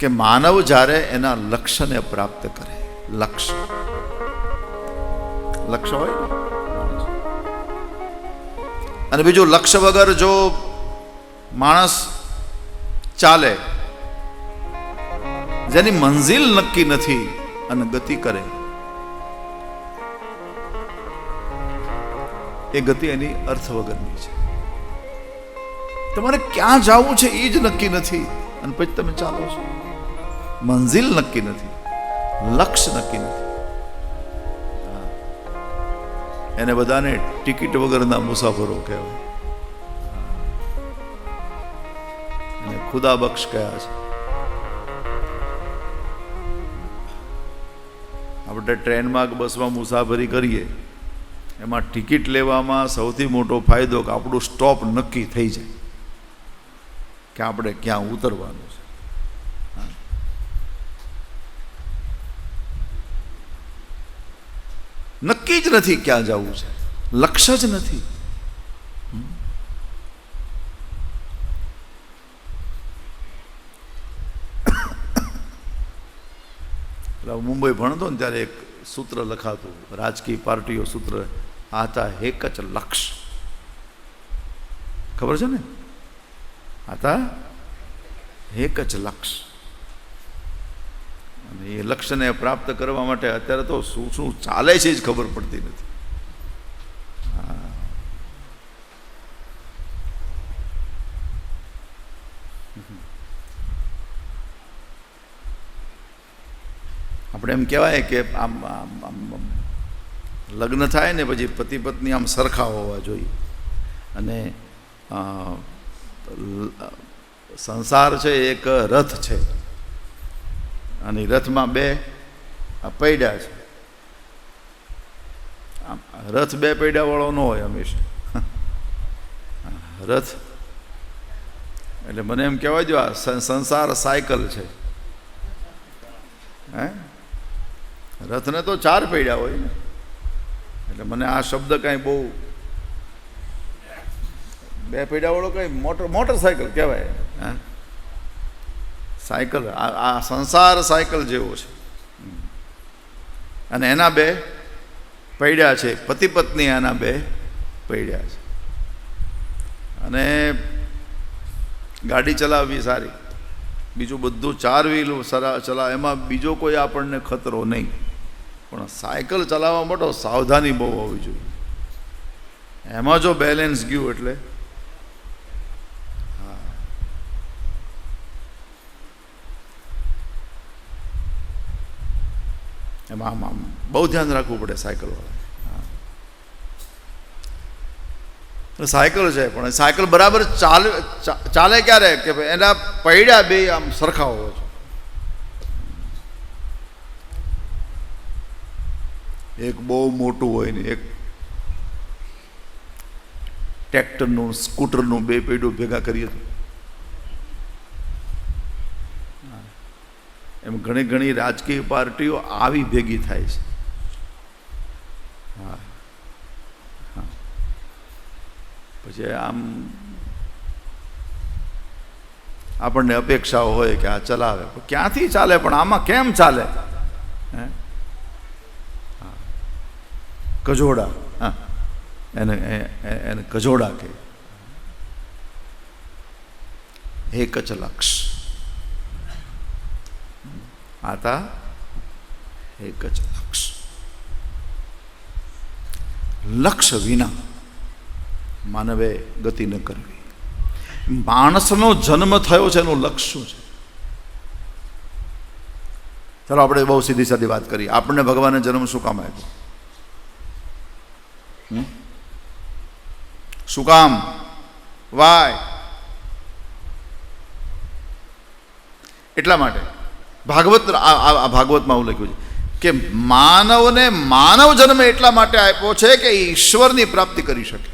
કે માનવ જ્યારે એના લક્ષ્યને પ્રાપ્ત કરે, લક્ષ્ય. લક્ષ્ય હોય અને બીજું, લક્ષ્ય વગર જો માણસ ચાલે, જેની મંજિલ નક્કી નથી અને ગતિ કરે, એ ગતિ એની અર્થ વગરની છે. તમારે ક્યાં જવું છે એ જ નક્કી નથી. અને પછી તમે ચાલો છો. મંઝિલ નક્કી નથી લક્ષ્ય નક્કી નથી. એને બધાને ટિકિટ વગરના મુસાફરો કહેવાય. ખુદા બક્ષ કયા છે. આપણે ટ્રેનમાં કે બસમાં મુસાફરી કરીએ, એમાં ટિકિટ લેવામાં સૌથી મોટો ફાયદો કે આપણું સ્ટોપ નક્કી થઈ જાય. કે આપણે ક્યાં ઉતરવાનું છે. નક્કી જ નથી ક્યાં જવું છે. લક્ષ્ય જ નથી. મુંબઈ ભણતો ને ત્યારે એક સૂત્ર લખાતું, રાજકીય પાર્ટીઓ સૂત્ર આતા એક જ લક્ષ. ખબર છે ને? આતા એક જ લક્ષ્ય અને એ લક્ષ્યને પ્રાપ્ત કરવા માટે અત્યારે તો શું શું ચાલે છે જ ખબર પડતી નથી. આપણે એમ કહેવાય કે આમ લગ્ન થાય ને પછી પતિ પત્ની આમ સરખા હોવા જોઈએ. અને સંસાર છે એક રથ છે. અને રથમાં બે આ પૈડા છે. રથ બે પૈડાવાળો ન હોય હંમેશા. રથ. એટલે મને એમ કહેવાય જો આ સંસાર સાયકલ છે. હે? રથને તો ચાર પૈડા હોય ને. એટલે મને આ શબ્દ કાંઈ બહુ બે પૈડાવાળો કંઈ મોટર, મોટરસાયકલ કહેવાય. હા? સાયકલ, આ સંસાર સાયકલ જેવો છે. અને એના બે પૈડ્યા છે પતિ પત્ની એના બે પૈડ્યા છે. અને ગાડી ચલાવવી સારી, બીજું બધું ચાર વ્હીલ સરા ચલાવ એમાં બીજો કોઈ આપણને ખતરો નહીં. પણ સાયકલ ચલાવવા માટે સાવધાની બહુ હોવી જોઈએ. એમાં જો બેલેન્સ ગયું એટલે એમાં, આમ આમ. બહુ ધ્યાન રાખવું પડે સાયકલ વાળા. સાયકલ છે, પણ સાયકલ બરાબર ચાલે ચાલે ક્યારે? કે એના પૈડા બે આમ સરખા હોવા છે. એક બહુ મોટું હોય ને, એક ટ્રેક્ટરનું, સ્કૂટરનું બે પૈડું ભેગા કરીએ તો એમ ઘણી ઘણી રાજકીય પાર્ટીઓ આવી ભેગી થાય છે. હા. હા. પછી આમ આપણને અપેક્ષાઓ હોય કે આ ચલાવે. ક્યાંથી ચાલે? પણ આમાં કેમ ચાલે? હે. કજોડા. હા. એને એને કજોડા કે હે જ લક્ષ આતા એક જ લક્ષ લક્ષ્ય વિના માનવે ગતિ ન કરવી. માણસનો જન્મ થયો છે, એનું લક્ષ્ય શું છે? ચાલો આપણે બહુ સીધી સાદી વાત કરીએ. આપણને ભગવાને જન્મ શું કામ આપ્યો? શું કામ? વાય એટલા માટે. ભાગવત આ ભાગવતમાં આવું લખ્યું છે કે માનવને માનવ જન્મ એટલા માટે આપ્યો છે કે ઈશ્વરની પ્રાપ્તિ કરી શકે.